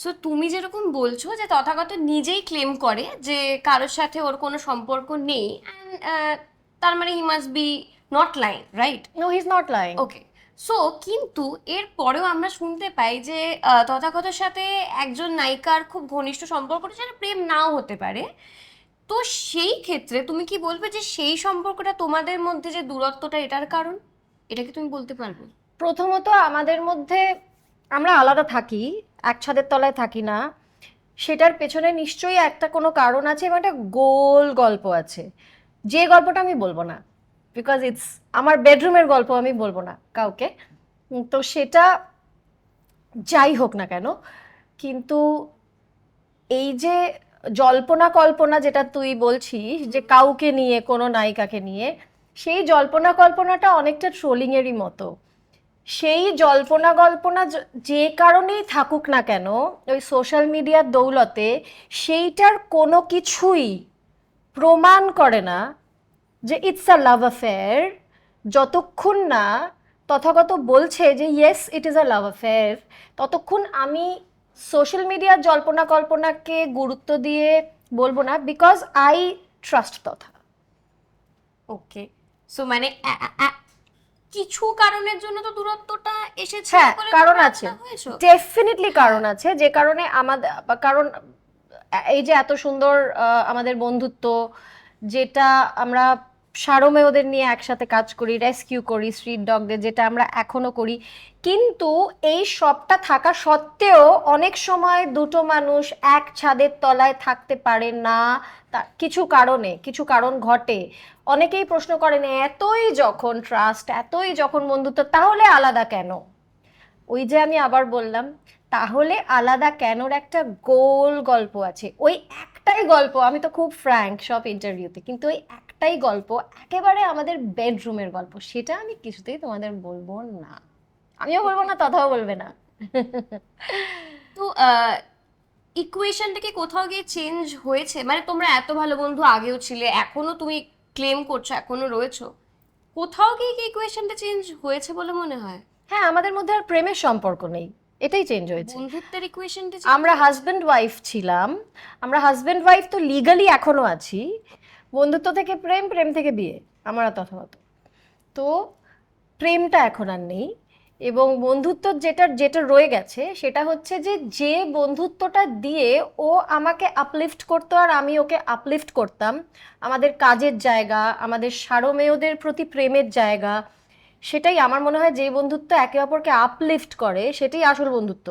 So তুমি যেরকম বলছো যে তথাগত নিজেই ক্লেম করে যে কারোর সাথে ওর কোনো সম্পর্ক নেই অ্যান্ড তার মানে he must be not lying right no he is not lying okay so কিন্তু এর পরেও আমরা শুনতে পাই যে আহ, তথাগতর সাথে একজন নায়িকার খুব ঘনিষ্ঠ সম্পর্ক সেটা প্রেম নাও হতে পারে। তো সেই ক্ষেত্রে তুমি কি বলবে যে সেই সম্পর্কটা তোমাদের মধ্যে যে দূরত্বটা এটার কারণ? এটা কি তুমি বলতে পারবে? প্রথমত আমাদের মধ্যে আমরা আলাদা থাকি, এক ছাদের তলায় থাকি না। সেটার পেছনে নিশ্চয়ই একটা কোনো কারণ আছে এবং একটা গোল গল্প আছে। যে গল্পটা আমি বলব না বিকজ ইটস আমার বেডরুমের গল্প, আমি বলব না কাউকে। তো সেটা যাই হোক না কেন, কিন্তু এই যে জল্পনা কল্পনা যেটা তুই বলছিস, যে কাউকে নিয়ে, কোনো নায়িকাকে নিয়ে, সেই জল্পনা কল্পনাটা অনেকটা ট্রোলিংয়েরই মতো। সেই জল্পনা কল্পনা য- কারণেই থাকুক না কেন, ওই সোশ্যাল মিডিয়ার দৌলতে সেইটার কোনো কিছুই প্রমাণ করে না যে ইটস আ লাভ অ্যাফেয়ার যতক্ষণ না তথাগত বলছে যে yes it is a love affair ততক্ষণ আমি সোশ্যাল মিডিয়ার জল্পনা কল্পনাকে গুরুত্ব দিয়ে বলব না বিকজ আই ট্রাস্ট তথা। ওকে সো মানে কিছু কারণের জন্য তো দূরত্বটা এসেছে হ্যাঁ, কারণ আছে। ডেফিনেটলি কারণ আছে। যে কারণে আমাদের কারণ এই যে এত সুন্দর আমাদের বন্ধুত্ব যেটা আমরা সারমে ওদের নিয়ে একসাথে কাজ করি রেস্কিউ করি স্ট্রিট ডগদের যেটা আমরা এখনও করি। কিন্তু এই সবটা থাকা সত্ত্বেও অনেক সময় দুটো মানুষ এক ছাদের তলায় থাকতে পারে না, তা কিছু কারণে, কিছু কারণ ঘটে। অনেকেই প্রশ্ন করেন, এতই যখন ট্রাস্ট এতই যখন বন্ধুত্ব, তাহলে আলাদা কেন? ওই যে আমি আবার বললাম, তাহলে আলাদা কেনর একটা গোল গল্প আছে। ওই একটাই গল্প, আমি তো খুব ফ্র্যাঙ্ক সব ইন্টারভিউতে কিন্তু ওই একটাই গল্প একেবারে আমাদের বেডরুমের গল্প। সেটা আমি কিছুতেই তোমাদের বলব না। আমিও বলব না তথাও বলবে না। তো ইকুয়েশনটা কি কোথাও গিয়ে চেঞ্জ হয়েছে? মানে তোমরা এত ভালো বন্ধু আগেও ছিলে এখনও তুমি ক্লেম করছ এখনও রয়েছো। কোথাও গিয়ে কি ইকুয়েশনটা চেঞ্জ হয়েছে বলে মনে হয়? হ্যাঁ আমাদের মধ্যে আর প্রেমের সম্পর্ক নেই। এটাই চেঞ্জ হয়েছে। বন্ধুত্বের ইকুয়েশনটা আমরা হাজব্যান্ড ওয়াইফ ছিলাম। আমরা হাজব্যান্ড ওয়াইফ তো লিগালি এখনও আছি। বন্ধুত্ব থেকে প্রেম প্রেম থেকে বিয়ে, আমরা তথাগত তো প্রেমটা এখন আর নেই এবং বন্ধুত্ব যেটা যেটা রয়ে গেছে সেটা হচ্ছে যে যে বন্ধুত্বটা দিয়ে ও আমাকে আপলিফট করতো আর আমি ওকে আপলিফট করতাম, আমাদের কাজের জায়গা, আমাদের সারমেয়দের প্রতি প্রেমের জায়গা, সেটাই আমার মনে হয় যে বন্ধুত্ব একে অপরকে আপলিফট করে, সেটাই আসল বন্ধুত্ব।